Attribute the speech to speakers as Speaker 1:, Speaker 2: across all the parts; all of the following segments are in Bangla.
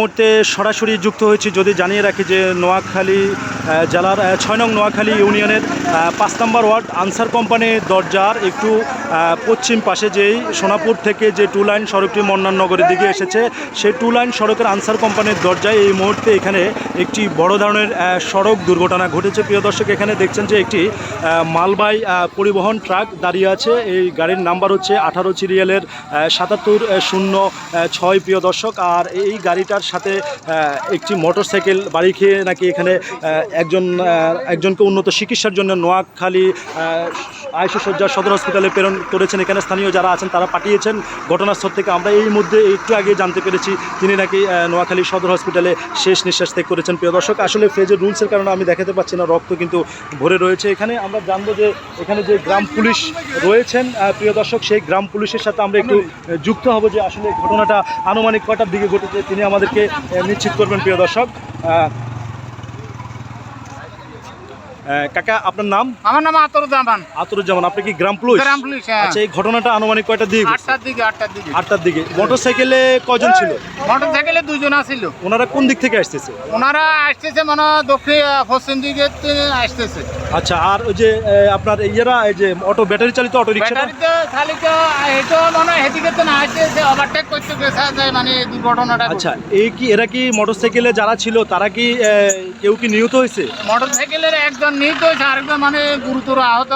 Speaker 1: মুহূর্তে সরাসরি যুক্ত হয়েছি যদি জানিয়ে রাখি যে নোয়াখালী জেলার ছয় নং নোয়াখালী ইউনিয়নের পাঁচ নম্বর ওয়ার্ড আনসার কোম্পানির দরজার একটু পশ্চিম পাশে যেই সোনাপুর থেকে যে টু লাইন সড়কটি মন্নান নগরের দিকে এসেছে, সেই টু লাইন সড়কের আনসার কোম্পানির দরজায় এই মুহূর্তে এখানে একটি বড় ধরনের সড়ক দুর্ঘটনা ঘটেছে। প্রিয় দর্শক, এখানে দেখছেন যে একটি মালবাহী পরিবহন ট্রাক দাঁড়িয়ে আছে। এই গাড়ির নাম্বার হচ্ছে আঠারো সিরিয়ালের সাতাত্তর শূন্য ছয়, প্রিয় দর্শক। আর এই গাড়িটার সাথে একটি মোটর সাইকেল বাড়ি খেয়ে নাকি এখানে একজন একজনকে উন্নত চিকিৎসার জন্য নোয়াখালী আয়ুষ সজ্জা সদর হসপিটালে প্রেরণ করেছেন। এখানে স্থানীয় যারা আছেন, তারা পাঠিয়েছেন ঘটনাস্থল থেকে। আমরা এই মধ্যে একটু আগে জানতে পেরেছি, তিনি নাকি নোয়াখালী সদর হসপিটালে শেষ নিঃশ্বাস ত্যাগ করেছেন। প্রিয় দর্শক, আসলে ফেজের রুলসের কারণে আমি দেখাতে পাচ্ছি না, রক্ত কিন্তু ভরে রয়েছে। এখানে আমরা জানব যে, এখানে যে গ্রাম পুলিশ রয়েছেন প্রিয় দর্শক, সেই গ্রাম পুলিশের সাথে আমরা একটু যুক্ত হব যে আসলে ঘটনাটা আনুমানিক কটার দিকে ঘটেছে, তিনি আমাদেরকে নিশ্চিত করবেন, প্রিয় দর্শক। কাকা আপনার নাম?
Speaker 2: আমার নাম আতরুজ্জামান।
Speaker 1: আতরুজ্জামান আপনি কি গ্রাম পুলিশ?
Speaker 2: গ্রাম পুলিশ হ্যাঁ।
Speaker 1: আচ্ছা এই ঘটনাটা আনুমানিক কয়টা দিকে?
Speaker 2: আটটার দিকে আটটার দিকে।
Speaker 1: আটটার দিকে। মোটরসাইকেলে কজন ছিল?
Speaker 2: মোটর সাইকেলে দুজন আসছিল
Speaker 1: ওনারা কোন দিক থেকে আসতেছে?
Speaker 2: ওনারা আসতেছে মানে দক্ষিণ পশ্চিম দিকে থেকে আসতেছে।
Speaker 1: আচ্ছা আর ওই যে আপনার ইয়েরা এই যে অটো ব্যাটারি চালিত অটো রিক্সা
Speaker 2: ব্যাটারিতে খালি তো এটা মানে হেদিকে তো না আসতেছে ওভারটেক করতে গেছে যে মানে দুর্ঘটনাটা
Speaker 1: আচ্ছা এই কি এরা কি মোটরসাইকেলে যারা ছিল তারা কি কেউ কি নিহত হয়েছে?
Speaker 2: মোটর সাইকেলের একজন নিহত হয়েছে আরেকজন মানে গুরুতর আহত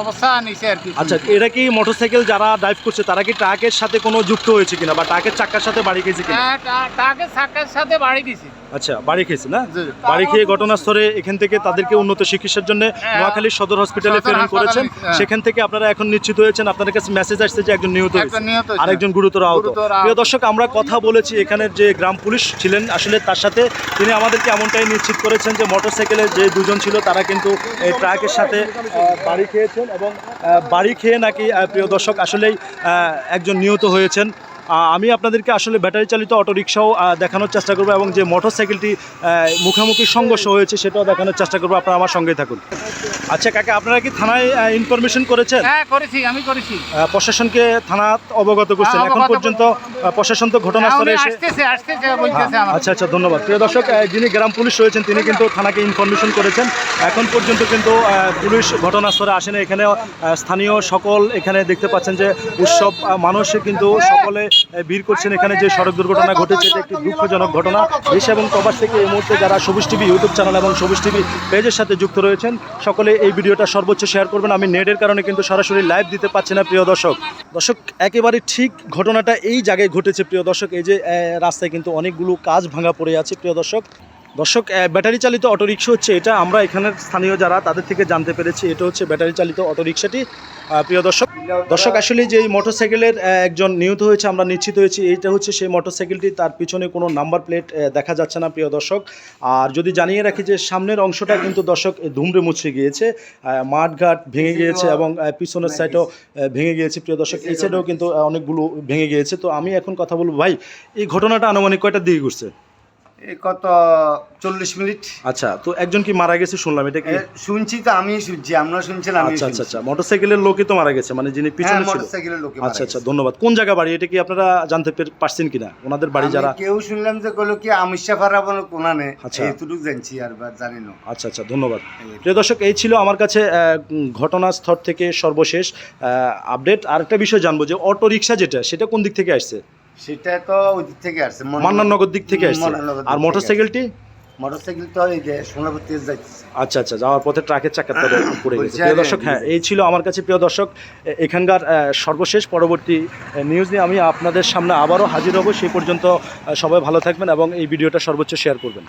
Speaker 2: অবস্থা নিছে আর কি।
Speaker 1: আচ্ছা এরা কি মোটরসাইকেল যারা ড্রাইভ করছে তারা কি ট্রাকের সাথে কোনো যুক্ত হয়েছে কিনা বা ট্রাকের চাকার সাথে বাড়ি গেছে কিনা?
Speaker 2: হ্যাঁ, টা- টাকে সাথে বাড়ি দিছে
Speaker 1: আচ্ছা বাড়ি খেয়েছে না? বাড়ি খেয়ে ঘটনাস্থলে এখান থেকে তাদেরকে উন্নত চিকিৎসার জন্য
Speaker 2: হ্যাঁ।
Speaker 1: নোয়াখালী সদর হসপিটালে প্রেরণ করেছেন।
Speaker 2: হ্যাঁ।
Speaker 1: সেখান থেকে আপনারা এখন নিশ্চিত হয়েছেন আপনাদের কাছে মেসেজ আসছে যে একজন নিহত হয়েছে আরেকজন গুরুতর আহত। প্রিয় দর্শক আমরা কথা বলেছি এখানের যে গ্রাম পুলিশ ছিলেন আসলে তার সাথে তিনি আমাদেরকে এমনটাই নিশ্চিত করেছেন যে মোটরসাইকেলে যে দুজন ছিল তারা কিন্তু এই ট্রাকের সাথে বাড়ি খেয়েছেন এবং বাড়ি খেয়ে নাকি প্রিয় দর্শক আসলেই একজন নিহত হয়েছেন। আমি আপনাদেরকে আসলে ব্যাটারি চালিত অটোরিকশাও দেখানোর চেষ্টা করব এবং যে মোটরসাইকেলটি আহ, মুখোমুখি সংঘর্ষ হয়েছে সেটাও দেখানোর চেষ্টা করব। আপনারা আমার সঙ্গেই থাকুন। আচ্ছা কাকা আপনারা কি থানায় ইনফরমেশন করেছেন?
Speaker 2: হ্যাঁ করেছি আমি করেছি।
Speaker 1: প্রশাসনকে থানা অবগত করছেন।
Speaker 2: হ্যাঁ,
Speaker 1: এখন পর্যন্ত প্রশাসন তো ঘটনাস্থলে এসে
Speaker 2: বলতেছে আমার
Speaker 1: আচ্ছা আচ্ছা ধন্যবাদ। প্রিয় দর্শক যিনি গ্রাম পুলিশ রয়েছেন তিনি কিন্তু থানাকে ইনফরমেশন করেছেন। এখন পর্যন্ত কিন্তু পুলিশ ঘটনাস্থলে আসেনি। এখানে স্থানীয় সকল এখানে দেখতে পাচ্ছেন যে উৎসব মানুষ কিন্তু সকলে ভিড় করছেন এখানে যে সড়ক দুর্ঘটনা ঘটেছে, এটা একটি দুঃখজনক ঘটনা। দেশ এবং প্রবাস থেকে এই মুহূর্তে যারা সবুজ টিভি, ইউটিউব চ্যানেল এবং সবুজ টিভি পেজের সাথে যুক্ত রয়েছেন, সকলে এই ভিডিওটা সর্বোচ্চ শেয়ার করবেন। আমি নেটের কারণে কিন্তু সরাসরি লাইভ দিতে পারছি না, প্রিয় দর্শক। দর্শক, একেবারে ঠিক ঘটনাটা এই জায়গায় ঘটেছে, প্রিয় দর্শক। এই যে রাস্তায় কিন্তু অনেকগুলো কাজ ভাঙা পড়ে আছে, প্রিয় দর্শক। দর্শক ব্যাটারি চালিত অটোরিকশা হচ্ছে এটা। আমরা এখানের স্থানীয় যারা তাদের থেকে জানতে পেরেছি এটা হচ্ছে ব্যাটারি চালিত অটোরিকশাটি। আহ, প্রিয় দর্শক দর্শক আসলে যে এই মোটরসাইকেলের একজন নিহত হয়েছে আমরা নিশ্চিত হয়েছি এইটা হচ্ছে সেই মোটরসাইকেলটি। তার পিছনে কোনো নাম্বার প্লেট দেখা যাচ্ছে না প্রিয় দর্শক। আর যদি জানিয়ে রাখি যে সামনের অংশটা কিন্তু দর্শক ধুমড়ে মুছড়ে গিয়েছে মাঠঘাট ভেঙে গিয়েছে এবং পিছনের সাইডও ভেঙে গিয়েছে প্রিয় দর্শক। এই সাইডেও কিন্তু অনেকগুলো ভেঙে গিয়েছে। তো আমি এখন কথা বলব ভাই এই ঘটনাটা আনুমানিক কয়টার দিকে ঘুরছে
Speaker 3: কত চল্লিশ মিনিট।
Speaker 1: আচ্ছা তো একজন কি মারা গেছে শুনলাম এটা কি?
Speaker 3: শুনছি তো আমি শুনছি আমরা শুনছিলাম আমি
Speaker 1: আচ্ছা আচ্ছা আচ্ছা মোটরসাইকেলের লোকই তো মারা গেছে মানে যিনি পিছনে ছিল।
Speaker 3: মোটরসাইকেলের লোকে
Speaker 1: আচ্ছা আচ্ছা ধন্যবাদ। কোন জায়গা বাড়ি? এটা কি আপনারা জানতে পারছেন কিনা? ওনাদের বাড়ি যারা
Speaker 3: কেউ শুনলাম যে কইলো কি আমিষা ফারাবন কোনানে
Speaker 1: আচ্ছা।
Speaker 3: এইটুকু জানছি আর জানি না।
Speaker 1: আচ্ছা আচ্ছা ধন্যবাদ। প্রিয় দর্শক এই ছিল আমার কাছে ঘটনাস্থল থেকে সর্বশেষ আপডেট। আরেকটা বিষয় জানব যে অটো রিক্সা যেটা সেটা কোন দিক থেকে আসছে?
Speaker 3: সেটা তো ওই দিক থেকে আসছে
Speaker 1: মান্নাননগর দিক থেকে আসছে। আর মোটরসাইকেলটি
Speaker 3: মোটরসাইকেল তো এই যে সোনাপুর তেজ যাইতেছে।
Speaker 1: আচ্ছা আচ্ছা যাওয়ার পথে ট্রাকের চাকা পড়ে গেছে। প্রিয় দর্শক হ্যাঁ এই ছিল আমার কাছে প্রিয় দর্শক এখানকার সর্বশেষ পরবর্তী নিউজ নিয়ে আমি আপনাদের সামনে আবারও হাজির হব। সেই পর্যন্ত সবাই ভালো থাকবেন এবং এই ভিডিওটা সর্বোচ্চ শেয়ার করবেন।